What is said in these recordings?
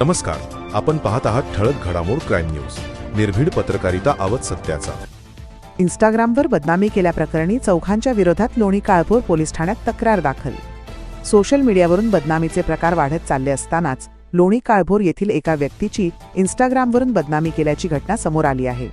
नमस्कार. आपण पाहत आहात ठळक घडामोड क्राईम न्यूज. निर्भीड पत्रकारिता आवत सत्याचा. इंस्टाग्रामवर बदनामी केल्याप्रकरणी चौघांच्या विरोधात लोणी काळभोर पोलीस ठाण्यात तक्रार दाखल. सोशल मीडियावरून बदनामीचे प्रकार वाढत चालले असतानाच लोणी काळभोर येथील एका व्यक्तीची इंस्टाग्रामवरून बदनामी केल्याची घटना समोर आली आहे.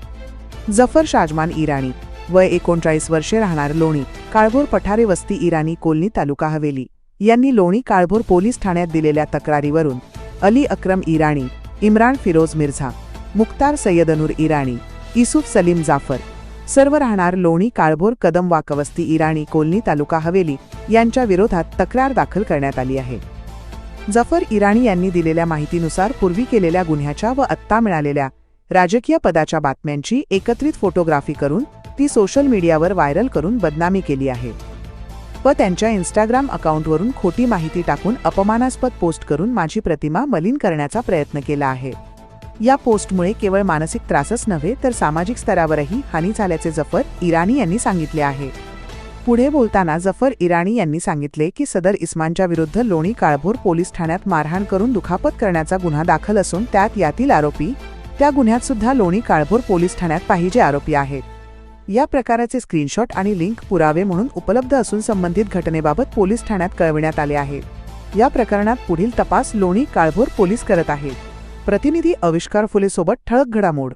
जफर शाजमान इराणी वय एकोणचाळीस वर्षे राहणार लोणी काळभोर पठारे वस्ती इराणी कोलनी तालुका हवेली. यांनी लोणी काळभोर पोलीस ठाण्यात दिलेल्या तक्रारीवरून अली अक्रम इराणी इम्रान फिरोज मिर्झा मुख्तार सय्यदनूर इराणी इसुफ सलीम जाफर सर्व राहणार लोणी काळभोर कदम वाकवस्ती इराणी कोलनी तालुका हवेली यांच्या विरोधात तक्रार दाखल करण्यात आली आहे. जफर इराणी यांनी दिलेल्या माहितीनुसार पूर्वी केलेल्या गुन्ह्याच्या व आत्ता मिळालेल्या राजकीय पदाच्या बातम्यांची एकत्रित फोटोग्राफी करून ती सोशल मीडियावर व्हायरल करून बदनामी केली आहे. व त्यांच्या इन्स्टाग्राम अकाउंटवरून खोटी माहिती टाकून अपमानास्पद पोस्ट करून माझी प्रतिमा मलिन करण्याचा प्रयत्न केला आहे. या पोस्टमुळे केवळ मानसिक त्रासच नव्हे तर सामाजिक स्तरावरही हानी झाल्याचे जफर इराणी यांनी सांगितले आहे. पुढे बोलताना जफर इराणी यांनी सांगितले की सदर इस्मानच्या विरुद्ध लोणी काळभोर पोलीस ठाण्यात मारहाण करून दुखापत करण्याचा गुन्हा दाखल असून त्यात यातील आरोपी त्या गुन्ह्यात सुद्धा लोणी काळभोर पोलीस ठाण्यात पाहिजे आरोपी आहेत. या प्रकाराचे स्क्रीनशॉट आणि लिंक पुरावे म्हणून उपलब्ध असून संबंधित घटनेबाबत पोलीस ठाण्यात कळविण्यात आले आहे. या प्रकरणात पुढील तपास लोणी काळभोर पोलीस करत आहेत. प्रतिनिधी आविष्कार फुलेसोबत ठळक घडामोड.